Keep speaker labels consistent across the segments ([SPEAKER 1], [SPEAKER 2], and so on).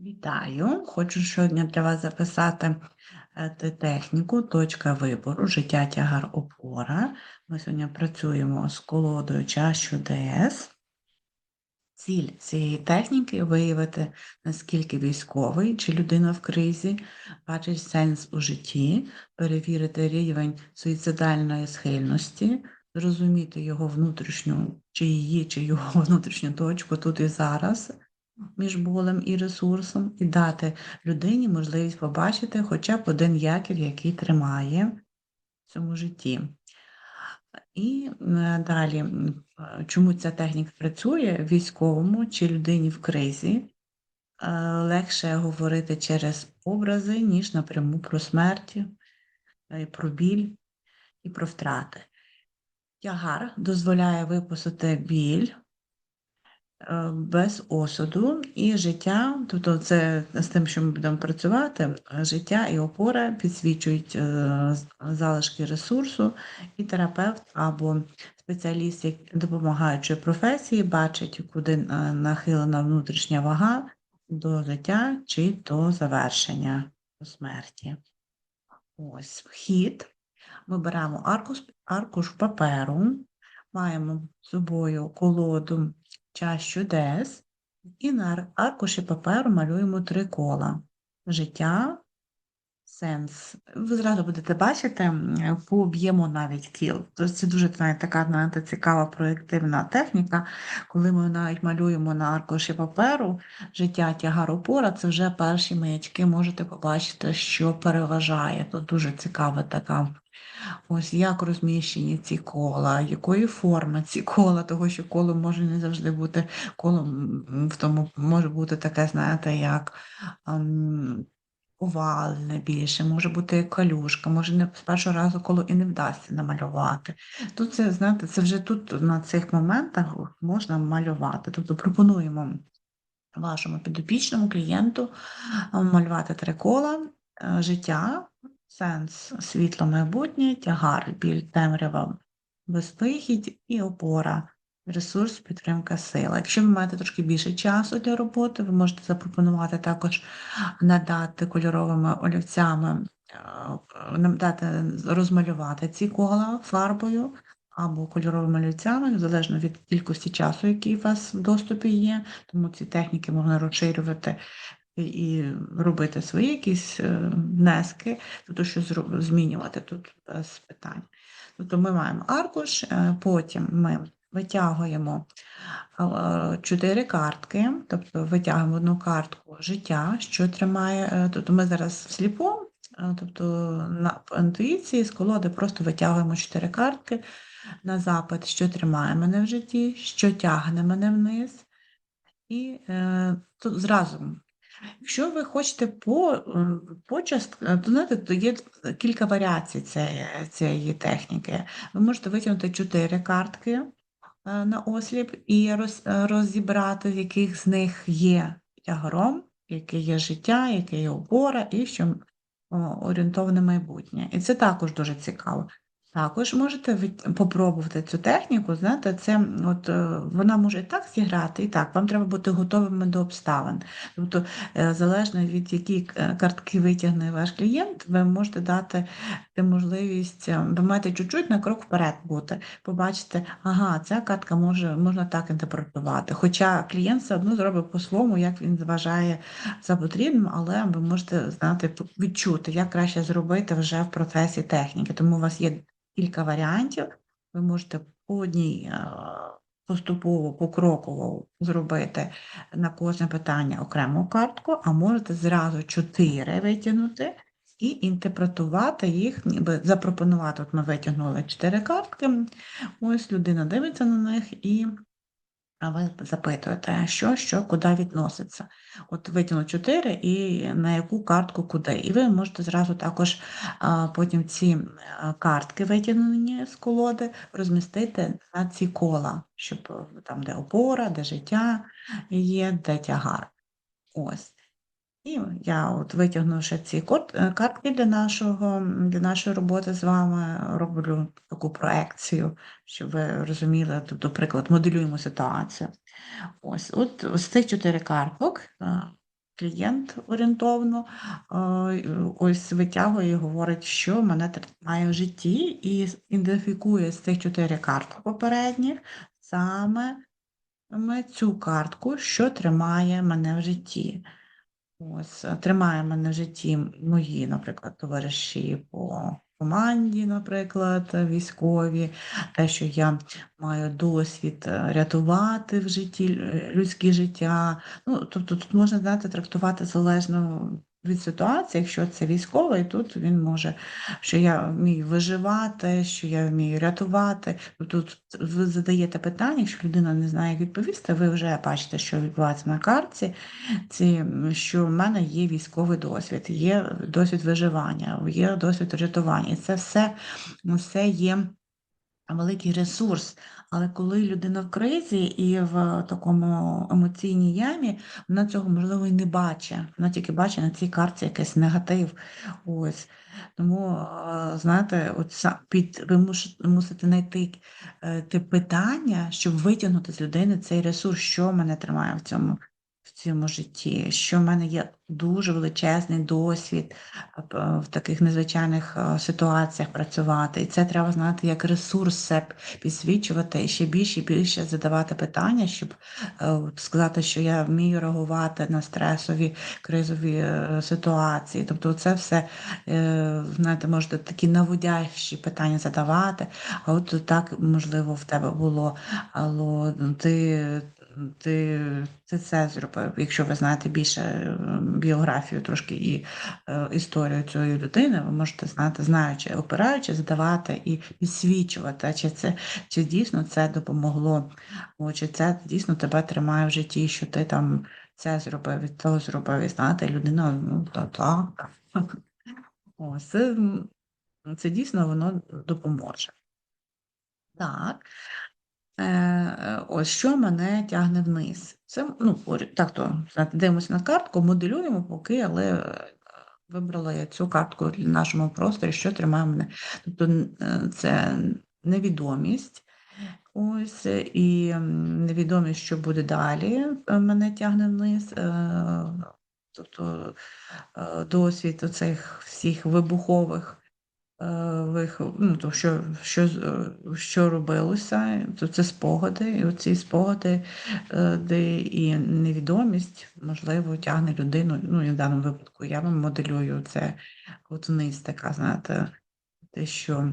[SPEAKER 1] Вітаю! Хочу сьогодні для вас записати е, техніку точка вибору, життя тягар опора. Ми сьогодні працюємо з колодою чащу ДС. Ціль цієї техніки виявити, наскільки військовий чи людина в кризі бачить сенс у житті, перевірити рівень суїцидальної схильності, зрозуміти його внутрішню, чи її, чи його внутрішню точку тут і зараз між болем і ресурсом, і дати людині можливість побачити хоча б один якір, який тримає в цьому житті. І далі, чому ця техніка працює військовому чи людині в кризі, е, легше говорити через образи, ніж напряму про смерть, е, про біль і про втрати. Тягар дозволяє випустити біль без осуду і життя, тобто це з тим, що ми будемо працювати, е, життя і опора підсвічують е, залишки ресурсу, і терапевт або спеціаліст як допомагаючої професії бачить, куди е, нахилена внутрішня вага до життя чи до завершення до смерті. Ось вхід. Ми беремо аркуш, аркуш паперу, маємо з собою колоду чащу дес, і на ар- аркуші паперу малюємо три кола. Життя, сенс. Ви зразу будете бачити по навіть кіл. Тобто це дуже знаєте, така знаєте, цікава проєктивна техніка, коли ми навіть малюємо на аркуші паперу життя тягар опора, це вже перші маячки можете побачити, що переважає. Тут дуже цікава така. Ось як розміщені ці кола, якої форми ці кола, того що коло може не завжди бути колом, в тому може бути таке, знаєте, як ем, овальне більше, може бути калюшка, може не з першого разу коло і не вдасться намалювати. Тут це, знаєте, це вже тут на цих моментах можна малювати. Тобто пропонуємо вашому підопічному клієнту малювати три кола е, життя, сенс, світло майбутнє, тягар, біль, темрява, безвихідь і опора, ресурс, підтримка, сила. Якщо ви маєте трошки більше часу для роботи, ви можете запропонувати також надати кольоровими олівцями, е, надати розмалювати ці кола фарбою. Або кольоровими олівцями, залежно від кількості часу, який у вас в доступі є, тому ці техніки можна розширювати і- робити свої якісь е, внески, тобто що змінювати тут без питань. Тобто ми маємо аркуш, е, потім ми витягуємо е, чотири картки, тобто витягуємо одну картку життя, що тримає, тобто ми зараз всліпу, е, тобто на інтуїції з колоди просто витягуємо чотири картки на запит, що тримає мене в житті, що тягне мене вниз. І е, тут зразу Якщо ви хочете по, е, по е, то є кілька варіацій цієї, цієї техніки. Ви можете витягнути чотири картки е, на осліп і роз, розібрати, з яких з них є тягаром, яке є життя, яке є опора, і що орієнтоване майбутнє. І це також дуже цікаво. Також можете попробувати цю техніку, знаєте, це от е, вона може і так зіграти, і так. Вам треба бути готовими до обставин. Тобто, е, залежно від які к- картки витягне ваш клієнт, ви можете дати ти можливість, е, ви маєте чуть-чуть на крок вперед бути, побачити, ага, ця картка може можна так інтерпретувати. Хоча клієнт все одно зробить по-своєму, як він вважає за потрібним, але ви можете знати, відчути, як краще зробити вже в процесі техніки. Тому у вас є кілька варіантів. Ви можете по одній е, поступово, покроково зробити на кожне питання окрему картку, а можете зразу чотири витягнути і інтерпретувати їх, ніби запропонувати. От ми витягнули чотири картки, ось людина дивиться на них і. А ви запитуєте, що, що, куди відноситься. От витягну чотири і на яку картку куди. І ви можете зразу також потім ці картки, витягнені з колоди, розмістити на ці кола, щоб е, там, де опора, де життя є, де тягар. Ось. І я, от витягнувши ці е, картки для нашого, для нашої роботи з вами, роблю таку проекцію, щоб ви розуміли, тобто, приклад, моделюємо ситуацію. Ось, от з цих чотири карток е, клієнт орієнтовно, ось витягує і говорить, що мене тримає в житті, і ідентифікує з цих 4 карток попередніх саме цю картку, що тримає мене в житті. Ось, тримає мене в житті мої, наприклад, товариші по команді, наприклад, військові, те, що я маю досвід е, рятувати в житті людське життя. Ну, тобто тут можна, знаєте, трактувати залежно від ситуації. Якщо це військовий, тут він може, що я вмію виживати, що я вмію рятувати. Тобто тут ви задаєте питання, якщо людина не знає, як відповісти, ви вже бачите, що відбувається на картці, ці, що в мене є військовий досвід, є досвід виживання, є досвід рятування. І це все, все є великий ресурс. Але коли людина в кризі і в такому емоційній ямі, вона цього, можливо, і не бачить. Вона тільки бачить на цій карті якийсь негатив. Ось. Тому, знаєте, от під ви мусите знайти е, те питання, щоб витягнути з людини цей ресурс, що мене тримає в цьому цьому житті, що в мене є дуже величезний досвід в таких незвичайних, е, ситуаціях працювати. І це треба знати як ресурс це підсвічувати і ще більше і більше задавати питання, щоб, е, сказати, що я вмію реагувати на стресові кризові, е, ситуації. Тобто це все, е, знаєте, можете такі наводящі питання задавати, а от так, можливо, в тебе було, алло, ти ти ти це зробив. Якщо ви знаєте більше е, біографію трошки і е, історію цієї людини, ви можете знати, знаючи, опираючи, задавати і підсвічувати, чи це чи дійсно це допомогло, о, чи це дійсно тебе тримає в житті, що ти там це зробив, і то зробив, і знаєте, людина, ну та так. Ось це, це дійсно воно допоможе. Так. Е, е, ось що мене тягне вниз. Це, ну, так то, дивимося на картку, моделюємо поки, але е, вибрала я цю картку в нашому просторі, що тримає мене. Тобто це невідомість. Ось, і невідомість, що буде далі, мене тягне вниз. Тобто досвід оцих всіх вибухових вих... ну, то що, що, що робилося, то це спогади, і оці спогади, е, де і невідомість, можливо, тягне людину. Ну, і в даному випадку я вам моделюю це от вниз, така, знаєте, те, що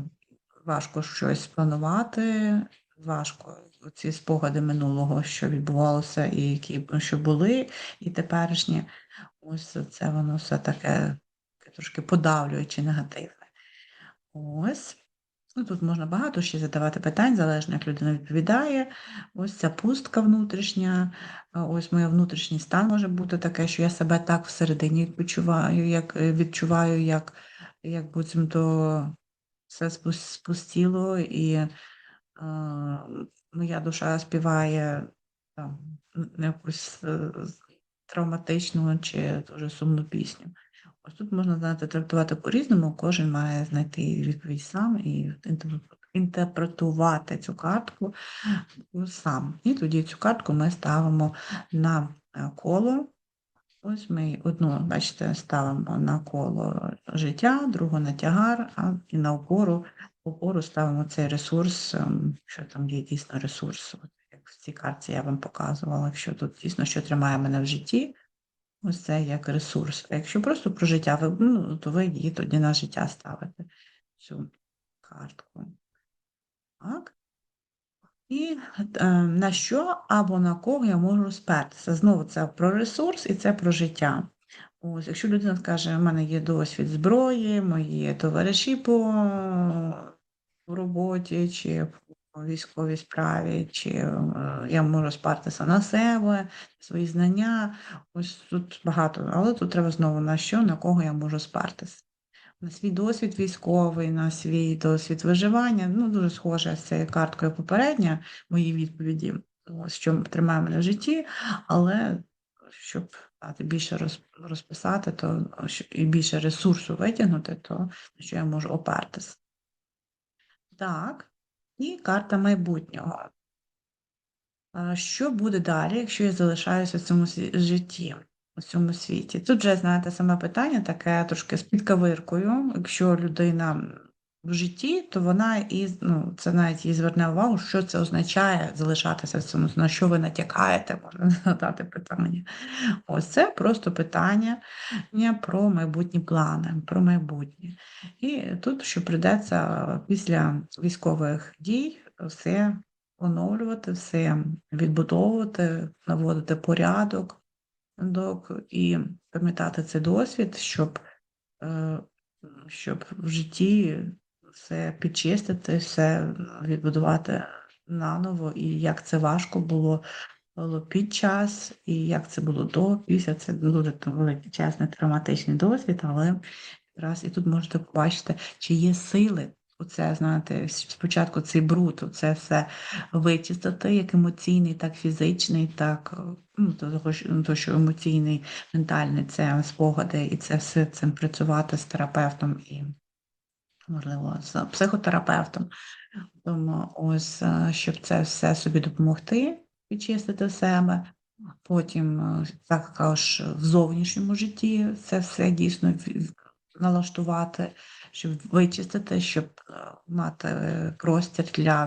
[SPEAKER 1] важко щось планувати, важко ці спогади минулого, що відбувалося, і які що були, і теперішнє, ось це воно все таке трошки подавлюючи негативне. Ось. Ну, Тут можна багато ще задавати питань, залежно, як людина відповідає. Ось ця пустка внутрішня, ось моє внутрішній стан може бути таке, що я себе так всередині відчуваю, як е, відчуваю, як як буцімто все спустіло, і е, моя душа співає там, якусь е, травматичну чи дуже сумну пісню. Ось тут можна знаєте, трактувати по-різному, кожен має знайти відповідь сам і інтерпретувати цю картку сам. І тоді цю картку ми ставимо на е, коло. Ось ми одну, бачите, ставимо на коло життя, другу на тягар, а і на опору опору ставимо цей ресурс, ем, що там є дійсно ресурс. От, як в цій карті я вам показувала, якщо тут дійсно що тримає мене в житті. Ось це як ресурс. А якщо просто про життя, ви, ну, то ви її тоді на життя ставите цю картку. Так. І е, на що або на кого я можу спертися. Знову це про ресурс і це про життя. Ось, Якщо людина скаже, у мене є досвід зброї, мої товариші по роботі чи військовій справі, чи е, я можу спартися на себе, свої знання. Ось тут багато, але тут треба знову на що, на кого я можу спартися. На свій досвід військовий, на свій досвід виживання. Ну, дуже схоже з цією карткою попередня мої відповіді, що тримає мене в житті, але щоб дати більше розписати, то і більше ресурсу витягнути, то на що я можу опертися. Так. І карта майбутнього. Що буде далі, якщо я залишаюся в цьому житті? у цьому світі. Тут вже, знаєте, саме питання таке трошки з підкавиркою. Якщо людина в житті, то вона і ну, це навіть їй зверне увагу, що це означає залишатися в цьому, на що ви натякаєте, можна задати питання. Ось це просто питання про майбутні плани, про майбутнє. І тут, що прийдеться після військових дій, все оновлювати, все відбудовувати, наводити порядок і пам'ятати цей досвід, щоб, е, щоб в житті все підчистити, все відбудувати наново, і як це важко було було під час, і як це було до, після це дуже величезний травматичний досвід, але якраз і тут можете побачити, чи є сили. Оце, знаєте, спочатку цей бруд, це все вичистити, як емоційний, так фізичний, так ну, того, то, що емоційний, ментальний це спогади, і це все цим працювати з терапевтом і можливо, з психотерапевтом. Тому ось, е, щоб це все собі допомогти, підчистити себе. Потім е, також в зовнішньому житті це все дійсно налаштувати, щоб вичистити, щоб е, мати простір для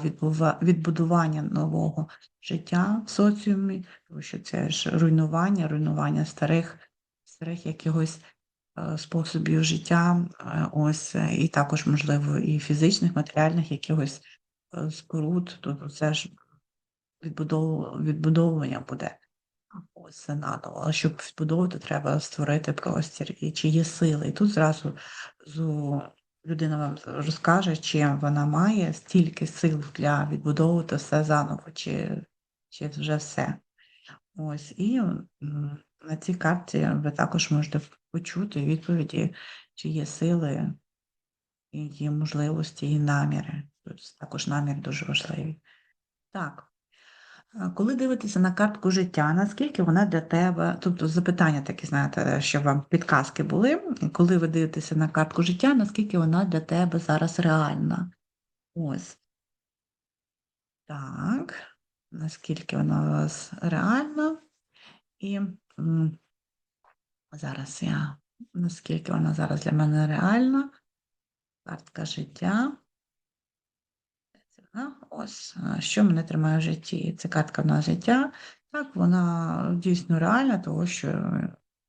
[SPEAKER 1] відбудування нового життя в соціумі, тому що це ж руйнування, руйнування старих, старих якихось способів життя, е, ось, е, і також, можливо, і фізичних, матеріальних якихось споруд, тобто це ж відбудовування буде. Ось наново. Але щоб відбудовувати, треба створити простір і чи є сили. І тут зразу людина вам розкаже, чи вона має стільки сил для відбудовувати все заново, чи, чи вже все. Ось і на цій карті ви також можете почути відповіді, чи є сили, і є можливості і наміри. Тобто також намір дуже важливий. Так. Коли дивитеся на картку життя, наскільки вона для тебе, тобто запитання такі, знаєте, щоб вам підказки були, коли ви дивитеся на картку життя, наскільки вона для тебе зараз реальна? Ось. Так, наскільки вона у вас реальна? І Зараз я, наскільки вона зараз для мене реальна. Картка життя. Ось, що мене тримає в житті. Це картка на життя. Так, вона дійсно реальна, тому що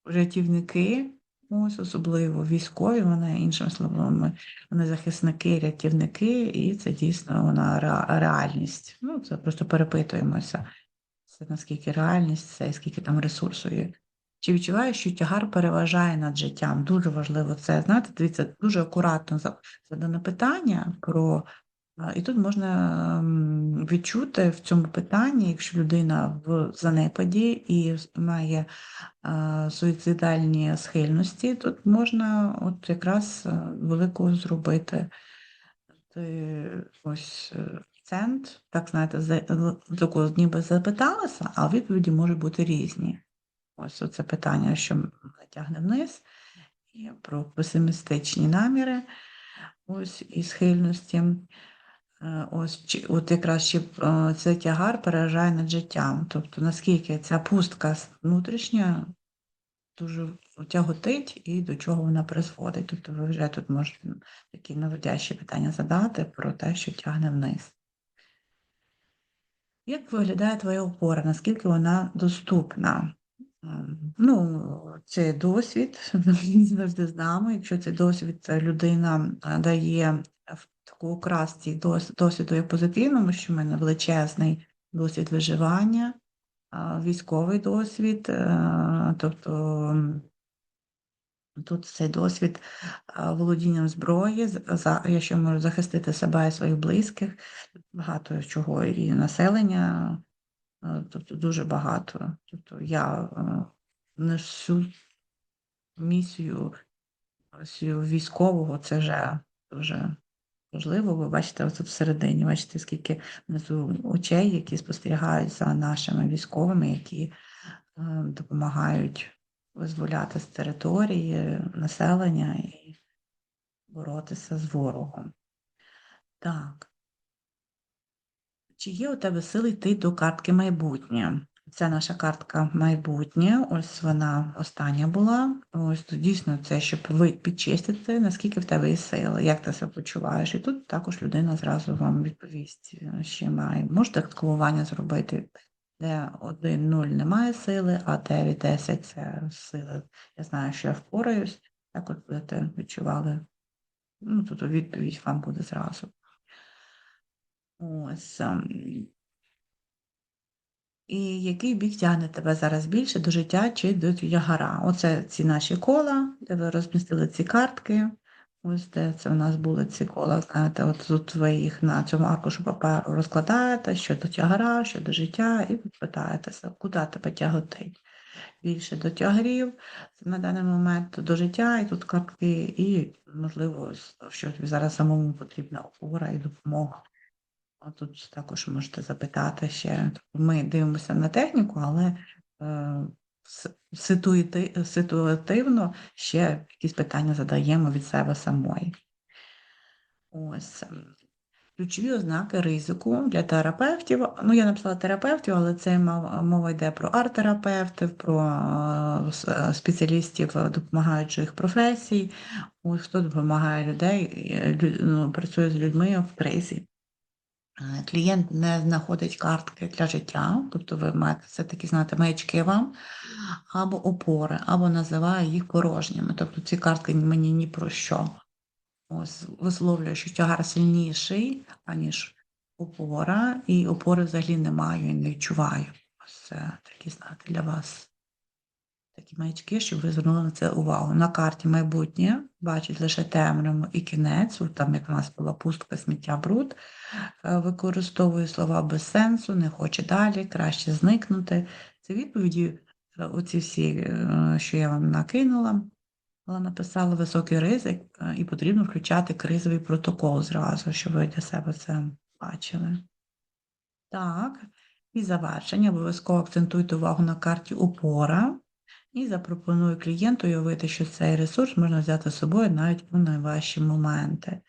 [SPEAKER 1] рятівники, ось особливо військові, вони, іншими словами, вони захисники, рятівники, і це дійсно вона реальність. Ну, це просто перепитуємося. Це наскільки реальність, це скільки там ресурсу є. Чи відчуваєш, що тягар переважає над життям? Дуже важливо це. Знаєте, дивіться, дуже акуратно задане питання про. І тут можна відчути в цьому питанні, якщо людина в занепаді і має суїцидальні схильності, тут можна от якраз велику зробити ось акцент, так знаєте, таку ніби запиталася, а відповіді можуть бути різні. Ось оце питання, що мене тягне вниз, і про песимістичні наміри, ось і схильності. Е, ось от якраз ще цей тягар переражає над життям. Тобто, наскільки ця пустка внутрішня дуже тяготить і до чого вона призводить. Тобто ви вже тут можете такі наводящі питання задати про те, що тягне вниз. Як виглядає твоя опора? Наскільки вона доступна? Ну, це досвід, завжди з нами. Якщо цей досвід людина дає в таку окрасці досвіду як позитивному, що в мене величезний досвід виживання, військовий досвід, е, тобто тут цей досвід володінням зброї, якщо можу захистити себе і своїх близьких, багато чого і населення. Е, тобто дуже багато. Тобто я е, несу місію військового, це вже дуже важливо. Ви бачите, тут всередині, бачите, скільки внизу очей, які спостерігають за нашими військовими, які е, допомагають визволяти з території населення і боротися з ворогом. Так. Чи є у тебе сили йти до картки майбутнє? Це наша картка майбутнє. Ось вона остання була. Ось тут дійсно це, щоб ви підчистити, наскільки в тебе є сили, як ти себе почуваєш. І тут також людина зразу вам відповість, що має. Можете колування зробити, де 1, 0 немає сили, а 9, 10 це сили. Я знаю, що я впораюсь. Так от будете відчували. Ну, тут відповідь вам буде зразу. Ось. І який бік тягне тебе зараз більше до життя чи до ягара? Оце ці наші кола, де ви розмістили ці картки. Ось де це у нас були ці кола. Знаєте, от тут ви їх на цьому аркушу паперу розкладаєте, що до тягара, що до життя, і питаєтеся, куди тебе тяготить? Більше до тягарів на даний момент до життя, і тут картки, і, можливо, що тобі зараз самому потрібна опора і допомога. А Тут також можете запитати ще. Ми дивимося на техніку, але е, ситуативно ще якісь питання задаємо від себе самої. Ось. ем, Ключові ознаки ризику для терапевтів. Ну, я написала терапевтів, але це мова, йде про арт-терапевтів, про е, е, спеціалістів е, допомагаючих професій. Ось хто допомагає людей, лю- ну, працює з людьми в кризі. Е, Клієнт не знаходить картки для життя, тобто ви маєте все-таки знати маячки вам, або опори, або називає їх порожніми. Тобто ці картки мені ні про що. Ось висловлює, що тягар сильніший, аніж опора, і опори взагалі не маю і не відчуваю. Ось це такі знаки для вас. Такі маячки, щоб ви звернули на це увагу. На карті майбутнє бачить лише темряву і кінець, там як у нас була пустка, сміття, бруд. Е, Використовує слова без сенсу, не хоче далі, краще зникнути. Це відповіді, е, оці всі, е, що я вам накинула. Але написала високий ризик, і потрібно включати кризовий протокол зразу, щоб ви для себе це бачили. Так, і завершення. Обов'язково акцентуйте увагу на карті опора. І запропоную клієнту уявити, що цей ресурс можна взяти з собою навіть у найважчі моменти.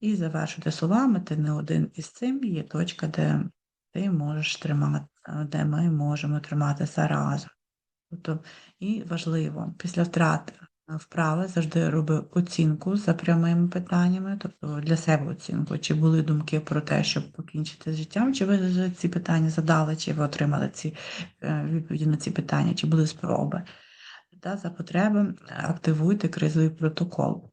[SPEAKER 1] І завершити словами, ти не один із цим, є точка, де ти можеш тримати, де ми можемо триматися разом. Тобто, і важливо, після втрати вправи завжди роби оцінку за прямими питаннями, тобто для себе оцінку, чи були думки про те, щоб покінчити з життям, чи ви вже ці питання задали, чи ви отримали ці е, відповіді на ці питання, чи були спроби. Та за потреби е, активуйте кризовий протокол.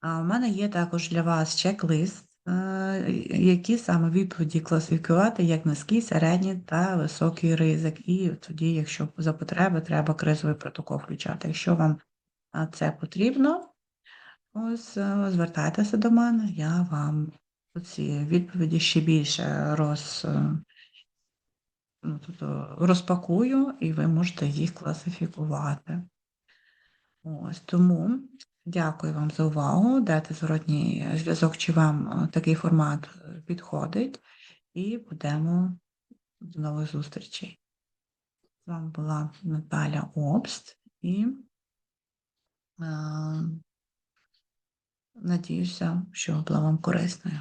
[SPEAKER 1] А у мене є також для вас чек-лист, е, які саме відповіді класифікувати як низький, середній та високий ризик. І тоді, якщо за потреби, треба кризовий протокол включати. Якщо вам це потрібно, ось е, звертайтеся до мене, я вам ці відповіді ще більше роз, е, ну, тобто розпакую, і ви можете їх класифікувати. Ось тому дякую вам за увагу. Дайте зворотній зв'язок, чи вам е, такий формат підходить, і будемо до нових зустрічей. З вами була Наталя Обст і надіюся, що була вам корисною.